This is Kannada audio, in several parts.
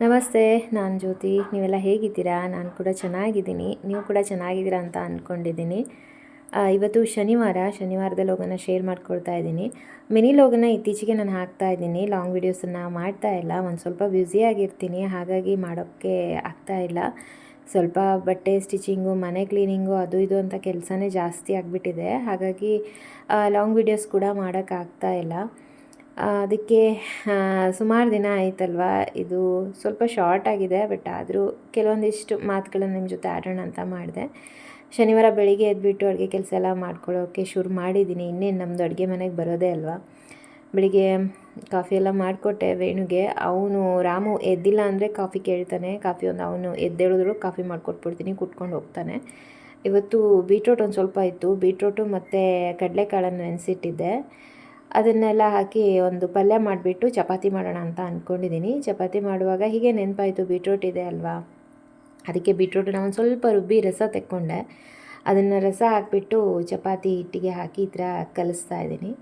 ನಮಸ್ತೆ, ನಾನು ಜ್ಯೋತಿ. ನೀವೆಲ್ಲ ಹೇಗಿದ್ದೀರಾ? ನಾನು ಕೂಡ ಚೆನ್ನಾಗಿದ್ದೀನಿ. ನೀವು ಕೂಡ ಚೆನ್ನಾಗಿದ್ದೀರಾ ಅಂತ ಅಂದ್ಕೊಂಡಿದ್ದೀನಿ ಇವತ್ತು ಶನಿವಾರ ಶನಿವಾರದ ಲೋಗನ ಶೇರ್ ಮಾಡ್ಕೊಳ್ತಾ ಇದ್ದೀನಿ. ಮಿನಿ ಲೋಗನ ಇತ್ತೀಚೆಗೆ ನಾನು ಹಾಕ್ತಾ ಇದ್ದೀನಿ. ಲಾಂಗ್ ವೀಡಿಯೋಸನ್ನು ಮಾಡ್ತಾ ಇಲ್ಲ. ಒಂದು ಸ್ವಲ್ಪ ಬ್ಯುಸಿಯಾಗಿರ್ತೀನಿ ಹಾಗಾಗಿ ಮಾಡೋಕ್ಕೆ ಆಗ್ತಾ ಇಲ್ಲ. ಸ್ವಲ್ಪ ಬಟ್ಟೆ ಸ್ಟಿಚಿಂಗು, ಮನೆ ಕ್ಲೀನಿಂಗು, ಅದು ಇದು ಅಂತ ಕೆಲಸನೇ ಜಾಸ್ತಿ ಆಗಿಬಿಟ್ಟಿದೆ. ಹಾಗಾಗಿ ಲಾಂಗ್ ವೀಡಿಯೋಸ್ ಕೂಡ ಮಾಡೋಕ್ಕಾಗ್ತಾ ಇಲ್ಲ. ಅದಕ್ಕೆ ಸುಮಾರು ದಿನ ಆಯ್ತಲ್ವಾ? ಇದು ಸ್ವಲ್ಪ ಶಾರ್ಟ್ ಆಗಿದೆ ಬಟ್ ಆದರೂ ಕೆಲವೊಂದಿಷ್ಟು ಮಾತುಗಳನ್ನು ನಿಮ್ಮ ಜೊತೆ ಆಡೋಣ ಅಂತ ಮಾಡಿದೆ. ಶನಿವಾರ ಬೆಳಿಗ್ಗೆ ಎದ್ಬಿಟ್ಟು ಅಡುಗೆ ಕೆಲಸ ಎಲ್ಲ ಮಾಡ್ಕೊಳ್ಳೋಕ್ಕೆ ಶುರು ಮಾಡಿದ್ದೀನಿ. ಇನ್ನೇನು ನಮ್ಮದು ಅಡುಗೆ ಮನೆಗೆ ಬರೋದೇ ಅಲ್ವಾ? ಬೆಳಿಗ್ಗೆ ಕಾಫಿ ಎಲ್ಲ ಮಾಡಿಕೊಟ್ಟೆ ವೇಣುಗೆ. ಅವನು, ರಾಮು ಎದ್ದಿಲ್ಲ ಅಂದರೆ ಕಾಫಿ ಕೇಳ್ತಾನೆ. ಕಾಫಿ ಒಂದು ಅವನು ಎದ್ದೇಳಿದ್ರು ಕಾಫಿ ಮಾಡಿಕೊಟ್ಬಿಡ್ತೀನಿ ಕುಟ್ಕೊಂಡು ಹೋಗ್ತಾನೆ. ಇವತ್ತು ಬೀಟ್ರೋಟ್ ಒಂದು ಸ್ವಲ್ಪ ಇತ್ತು. ಬೀಟ್ರೋಟು ಮತ್ತು ಕಡಲೆಕಾಳನ್ನು ನೆನೆಸಿಟ್ಟಿದ್ದೆ. ಅದನ್ನೆಲ್ಲ ಹಾಕಿ ಒಂದು ಪಲ್ಯ ಮಾಡಿಬಿಟ್ಟು ಚಪಾತಿ ಮಾಡೋಣ ಅಂತ ಅಂದ್ಕೊಂಡಿದ್ದೀನಿ ಚಪಾತಿ ಮಾಡುವಾಗ ಹೀಗೆ ನೆನಪಾಯಿತು, ಬೀಟ್ರೋಟ್ ಇದೆ ಅಲ್ವಾ? ಅದಕ್ಕೆ ಬೀಟ್ರೋಟನ್ನ ಒಂದು ಸ್ವಲ್ಪ ರುಬ್ಬಿ ರಸ ತೆಕ್ಕೊಂಡೆ. ಅದನ್ನು ರಸ ಹಾಕಿಬಿಟ್ಟು ಚಪಾತಿ ಹಿಟ್ಟಿಗೆ ಹಾಕಿ ಈ ಥರ ಕಲಿಸ್ತಾ ಇದ್ದೀನಿ.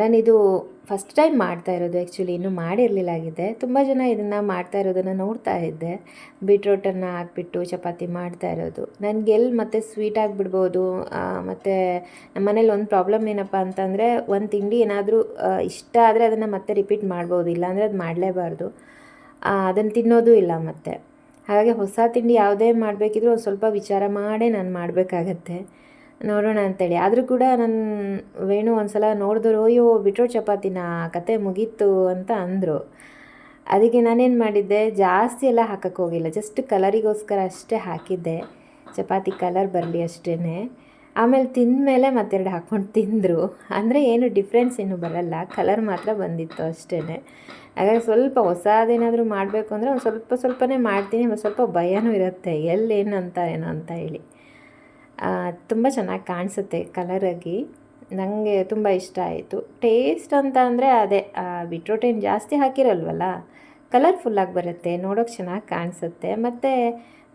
ನಾನಿದು ಫಸ್ಟ್ ಟೈಮ್ ಮಾಡ್ತಾ ಇರೋದು ಆ್ಯಕ್ಚುಲಿ ಇನ್ನೂ ಮಾಡಿರಲಿಲ್ಲಾಗಿದೆ ತುಂಬ ಜನ ಇದನ್ನು ಮಾಡ್ತಾ ಇರೋದನ್ನು ನೋಡ್ತಾ ಇದ್ದೆ. ಬೀಟ್ರೋಟನ್ನು ಹಾಕ್ಬಿಟ್ಟು ಚಪಾತಿ ಮಾಡ್ತಾ ಇರೋದು. ನನಗೆ ಎಲ್ಲಿ ಮತ್ತೆ ಸ್ವೀಟ್ ಆಗಿಬಿಡ್ಬೋದು ಮತ್ತು ನಮ್ಮ ಮನೇಲಿ ಒಂದು ಪ್ರಾಬ್ಲಮ್ ಏನಪ್ಪ ಅಂತಂದರೆ ಒಂದು ತಿಂಡಿ ಏನಾದರೂ ಇಷ್ಟ ಆದರೆ ಅದನ್ನು ಮತ್ತೆ ರಿಪೀಟ್ ಮಾಡ್ಬೋದು, ಇಲ್ಲಾಂದರೆ ಅದು ಮಾಡಲೇಬಾರ್ದು. ಅದನ್ನು ತಿನ್ನೋದು ಇಲ್ಲ ಮತ್ತೆ. ಹಾಗಾಗಿ ಹೊಸ ತಿಂಡಿ ಯಾವುದೇ ಮಾಡಬೇಕಿದ್ರೂ ಒಂದು ಸ್ವಲ್ಪ ವಿಚಾರ ಮಾಡೇ ನಾನು ಮಾಡಬೇಕಾಗತ್ತೆ. ನೋಡೋಣ ಅಂತೇಳಿ. ಆದರೂ ಕೂಡ ನನ್ನ ವೇಣು ಒಂದ್ಸಲ ನೋಡಿದ್ರು, ಅಯ್ಯೋ, ಬಿಟ್ರೋ ಚಪಾತಿನ? ಕತೆ ಮುಗೀತು ಅಂತ ಅಂದರು. ಅದಕ್ಕೆ ನಾನೇನು ಮಾಡಿದ್ದೆ, ಜಾಸ್ತಿ ಎಲ್ಲ ಹಾಕಕ್ಕೆ ಹೋಗಿಲ್ಲ. ಜಸ್ಟ್ ಕಲರಿಗೋಸ್ಕರ ಅಷ್ಟೇ ಹಾಕಿದ್ದೆ. ಚಪಾತಿ ಕಲರ್ ಬರಲಿ ಅಷ್ಟೇ ಆಮೇಲೆ ತಿಂದಮೇಲೆ ಮತ್ತೆರಡು ಹಾಕ್ಕೊಂಡು ತಿಂದರು. ಅಂದರೆ ಏನು ಡಿಫ್ರೆನ್ಸ್ ಏನು ಬರಲ್ಲ. ಕಲರ್ ಮಾತ್ರ ಬಂದಿತ್ತು ಅಷ್ಟೇ ಹಾಗಾಗಿ ಸ್ವಲ್ಪ ಹೊಸದೇನಾದರೂ ಮಾಡಬೇಕು ಅಂದರೆ ಒಂದು ಸ್ವಲ್ಪ ಸ್ವಲ್ಪನೇ ಮಾಡ್ತೀನಿ, ಒಂದು ಸ್ವಲ್ಪ ಭಯನೂ ಇರುತ್ತೆ. ಎಲ್ಲೇನು ಏನೋ ಅಂತ ಹೇಳಿ. ತುಂಬ ಚೆನ್ನಾಗಿ ಕಾಣಿಸುತ್ತೆ ಕಲರಾಗಿ. ನನಗೆ ತುಂಬ ಇಷ್ಟ ಆಯಿತು. ಟೇಸ್ಟ್ ಅಂತ ಅಂದರೆ ಅದೇ ಬಿಟ್ರೋಟ್ ಏನು ಜಾಸ್ತಿ ಹಾಕಿರಲ್ವಲ್ಲ? ಕಲರ್ಫುಲ್ಲಾಗಿ ಬರುತ್ತೆ, ನೋಡೋಕೆ ಚೆನ್ನಾಗಿ ಕಾಣಿಸುತ್ತೆ. ಮತ್ತು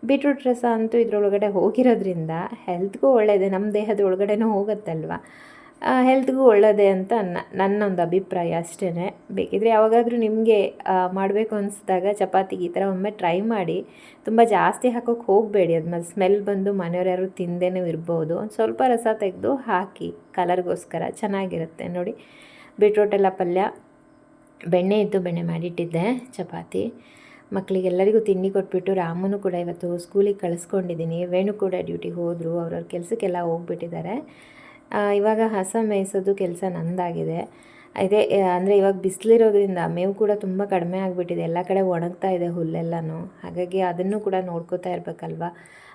ಬೀಟ್ರೂಟ್ ರಸ ಅಂತೂ ಇದರೊಳಗಡೆ ಹೋಗಿರೋದ್ರಿಂದ ಹೆಲ್ತ್ಗೂ ಒಳ್ಳೆಯದೇ ನಮ್ಮ ದೇಹದ ಒಳಗಡೆನೂ ಹೋಗುತ್ತಲ್ವ? ಹೆಲ್ತ್ಗೂ ಒಳ್ಳೆಯದೇ ಅಂತ ನನ್ನೊಂದು ಅಭಿಪ್ರಾಯ ಅಷ್ಟೇ ಬೇಕಿದ್ರೆ ಯಾವಾಗಾದರೂ ನಿಮಗೆ ಮಾಡಬೇಕು ಅನಿಸಿದಾಗ ಚಪಾತಿಗೆ ಈ ಥರ ಒಮ್ಮೆ ಟ್ರೈ ಮಾಡಿ. ತುಂಬ ಜಾಸ್ತಿ ಹಾಕೋಕ್ಕೆ ಹೋಗಬೇಡಿ. ಅದು ಮತ್ತು ಸ್ಮೆಲ್ ಬಂದು ಮನೆಯವ್ರು ಯಾರು ತಿಂದೇನೂ ಇರ್ಬೋದು. ಒಂದು ಸ್ವಲ್ಪ ರಸ ತೆಗೆದು ಹಾಕಿ ಕಲರ್ಗೋಸ್ಕರ ಚೆನ್ನಾಗಿರುತ್ತೆ. ನೋಡಿ ಬೀಟ್ರೋಟ್ ಎಲ್ಲ ಪಲ್ಯ, ಬೆಣ್ಣೆ ಇದ್ದು ಬೆಣ್ಣೆ ಮಾಡಿಟ್ಟಿದ್ದೆ ಚಪಾತಿ. ಮಕ್ಕಳಿಗೆಲ್ಲರಿಗೂ ತಿಂಡಿ ಕೊಟ್ಬಿಟ್ಟು ರಾಮನು ಕೂಡ ಇವತ್ತು ಸ್ಕೂಲಿಗೆ ಕಳಿಸ್ಕೊಂಡಿದ್ದೀನಿ. ವೇಣು ಕೂಡ ಡ್ಯೂಟಿಗೆ ಹೋದರು. ಅವ್ರವ್ರ ಕೆಲಸಕ್ಕೆಲ್ಲ ಹೋಗ್ಬಿಟ್ಟಿದ್ದಾರೆ. ಇವಾಗ ಹಸ ಮೇಯಿಸೋದು ಕೆಲಸ ನಂದಾಗಿದೆ. ಇದೇ ಅಂದರೆ ಇವಾಗ ಬಿಸಿಲಿರೋದ್ರಿಂದ ಮೇವು ಕೂಡ ತುಂಬ ಕಡಿಮೆ ಆಗಿಬಿಟ್ಟಿದೆ. ಎಲ್ಲ ಕಡೆ ಒಣಗ್ತಾ ಇದೆ ಹುಲ್ಲೆಲ್ಲನೂ. ಹಾಗಾಗಿ ಅದನ್ನು ಕೂಡ ನೋಡ್ಕೋತಾ ಇರಬೇಕಲ್ವ?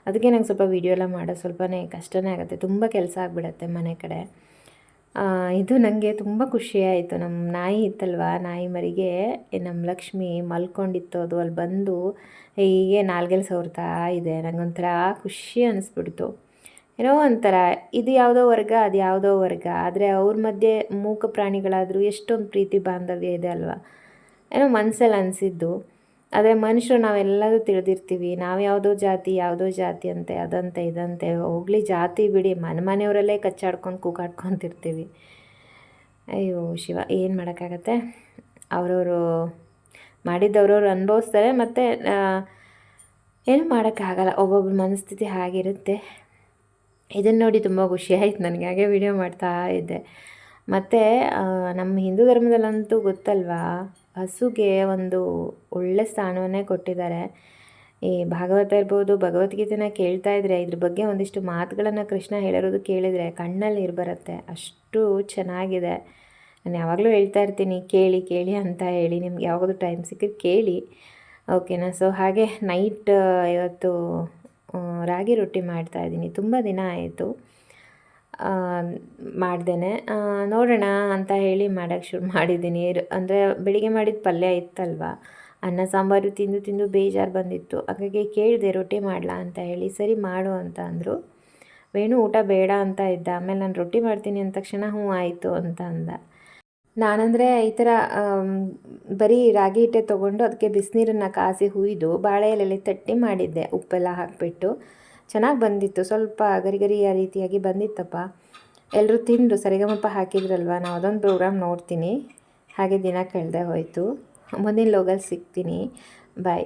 ಅದಕ್ಕೆ ನಂಗೆ ಸ್ವಲ್ಪ ವೀಡಿಯೋ ಎಲ್ಲ ಮಾಡೋದು ಸ್ವಲ್ಪನೇ ಕಷ್ಟನೇ ಆಗುತ್ತೆ. ತುಂಬ ಕೆಲಸ ಆಗಿಬಿಡತ್ತೆ ಮನೆ ಕಡೆ. ಇದು ನನಗೆ ತುಂಬ ಖುಷಿಯಾಯಿತು ನಮ್ಮ ನಾಯಿ ಇತ್ತಲ್ವ? ನಾಯಿ ಮರಿಗೆ ನಮ್ಮ ಲಕ್ಷ್ಮಿ ಮಲ್ಕೊಂಡಿತ್ತು. ಅದು ಅಲ್ಲಿ ಬಂದು ಹೀಗೆ ನಾಲ್ಗೆಲ್ಲಿ ಸವರ್ತಾ ಇದೆ. ನನಗೊಂಥರ ಖುಷಿ ಅನ್ನಿಸ್ಬಿಡ್ತು ಏನೋ ಒಂಥರ, ಇದು ಯಾವುದೋ ವರ್ಗ, ಅದು ಯಾವುದೋ ವರ್ಗ. ಆದರೆ ಅವ್ರ ಮಧ್ಯೆ ಮೂಕ ಪ್ರಾಣಿಗಳಾದರೂ ಎಷ್ಟೊಂದು ಪ್ರೀತಿ ಬಾಂಧವ್ಯ ಇದೆ ಅಲ್ವಾ? ಏನೋ ಮನಸ್ಸಲ್ಲಿ ಅನಿಸಿದ್ದು. ಆದರೆ ಮನುಷ್ಯರು ನಾವೆಲ್ಲರೂ ತಿಳಿದಿರ್ತೀವಿ, ನಾವು ಯಾವುದೋ ಜಾತಿ ಯಾವುದೋ ಜಾತಿ ಅಂತೆ, ಅದಂತೆ, ಇದಂತೆ. ಹೋಗಲಿ ಜಾತಿ ಬಿಡಿ, ಮನೆ ಮನೆಯವರಲ್ಲೇ ಕಚ್ಚಾಡ್ಕೊಂಡು ಕೂಗಾಡ್ಕೊತಿರ್ತೀವಿ. ಅಯ್ಯೋ ಶಿವ, ಏನು ಮಾಡೋಕ್ಕಾಗತ್ತೆ? ಅವರವರು ಮಾಡಿದ್ದವ್ರವ್ರು ಅನುಭವಿಸ್ತಾರೆ, ಮತ್ತು ಏನು ಮಾಡೋಕ್ಕಾಗಲ್ಲ. ಒಬ್ಬೊಬ್ಬರ ಮನಸ್ಥಿತಿ ಹಾಗಿರುತ್ತೆ. ಇದನ್ನು ನೋಡಿ ತುಂಬ ಖುಷಿ ಆಯ್ತು. ನನಗೆ ಹಾಗೆ ವಿಡಿಯೋ ಮಾಡ್ತಾ ಇದ್ದೆ. ಮತ್ತು ನಮ್ಮ ಹಿಂದೂ ಧರ್ಮದಲ್ಲಂತೂ ಗೊತ್ತಲ್ವಾ? ಹಸುಗೆ ಒಂದು ಒಳ್ಳೆ ಸ್ಥಾನವನ್ನೇ ಕೊಟ್ಟಿದ್ದಾರೆ. ಈ ಭಾಗವತ ಇರ್ಬೋದು, ಭಗವದ್ಗೀತೆನ ಕೇಳ್ತಾ ಇದ್ರೆ, ಇದ್ರ ಬಗ್ಗೆ ಒಂದಿಷ್ಟು ಮಾತುಗಳನ್ನು ಕೃಷ್ಣ ಹೇಳಿರೋದು ಕೇಳಿದರೆ ಕಣ್ಣಲ್ಲಿ ನೀರು ಬರುತ್ತೆ. ಅಷ್ಟು ಚೆನ್ನಾಗಿದೆ. ನಾನು ಯಾವಾಗಲೂ ಹೇಳ್ತಾ ಇರ್ತೀನಿ, ಕೇಳಿ ಕೇಳಿ ಅಂತ ಹೇಳಿ. ನಿಮ್ಗೆ ಯಾವಾಗಲೂ ಟೈಮ್ ಸಿಕ್ಕಿದ್ರೆ ಕೇಳಿ. ಓಕೆನಾ ಸೊ ಹಾಗೆ ನೈಟ್ ಇವತ್ತು ರಾಗಿ ರೊಟ್ಟಿ ಮಾಡ್ತಾ ಇದ್ದೀನಿ. ತುಂಬ ದಿನ ಆಯಿತು. ಮಾಡ್ದೇನೆ. ನೋಡೋಣ ಅಂತ ಹೇಳಿ ಮಾಡೋಕ್ಕೆ ಶುರು ಮಾಡಿದ್ದೀನಿ. ಅಂದರೆ ಬೆಳಿಗ್ಗೆ ಮಾಡಿದ ಪಲ್ಯ ಇತ್ತಲ್ವ? ಅನ್ನ, ಸಾಂಬಾರು ತಿಂದು ತಿಂದು ಬೇಜಾರು ಬಂದಿತ್ತು. ಹಾಗಾಗಿ ಕೇಳಿದೆ ರೊಟ್ಟಿ ಮಾಡಲಾ ಅಂತ ಹೇಳಿ, ಸರಿ ಮಾಡು ಅಂತ ಅಂದರು. ವೇಣು, ಊಟ ಬೇಡ ಅಂತ ಇದ್ದ. ಆಮೇಲೆ ನಾನು ರೊಟ್ಟಿ ಮಾಡ್ತೀನಿ ಅಂದ ತಕ್ಷಣ ಹ್ಞೂ ಆಯಿತು ಅಂತ ಅಂದ. ನಾನಂದರೆ ಈ ಥರ ಬರೀ ರಾಗಿ ಹಿಟ್ಟೆ ತೊಗೊಂಡು ಅದಕ್ಕೆ ಬಿಸಿನೀರನ್ನು ಕಾಸಿ ಹುಯ್ದು ಬಾಳೆ ಎಲೆಯಲ್ಲಿ ತಟ್ಟಿ ಮಾಡಿದ್ದೆ. ಉಪ್ಪೆಲ್ಲ ಹಾಕಿಬಿಟ್ಟು. ಚೆನ್ನಾಗಿ ಬಂದಿತ್ತು. ಸ್ವಲ್ಪ ಗರಿಗರಿಯ ರೀತಿಯಾಗಿ ಬಂದಿತ್ತಪ್ಪ. ಎಲ್ಲರೂ ತಿಂದು ಸರಿಗಮಪ್ಪ ಹಾಕಿದ್ರಲ್ವ? ನಾವು ಅದೊಂದು ಪ್ರೋಗ್ರಾಮ್ ನೋಡ್ತೀನಿ. ಹಾಗೆ ದಿನ ಕಳೆದೇ ಹೋಯಿತು. ಮುಂದಿನ ಲೋಗಲ್ಲಿ ಸಿಗ್ತೀನಿ. ಬಾಯ್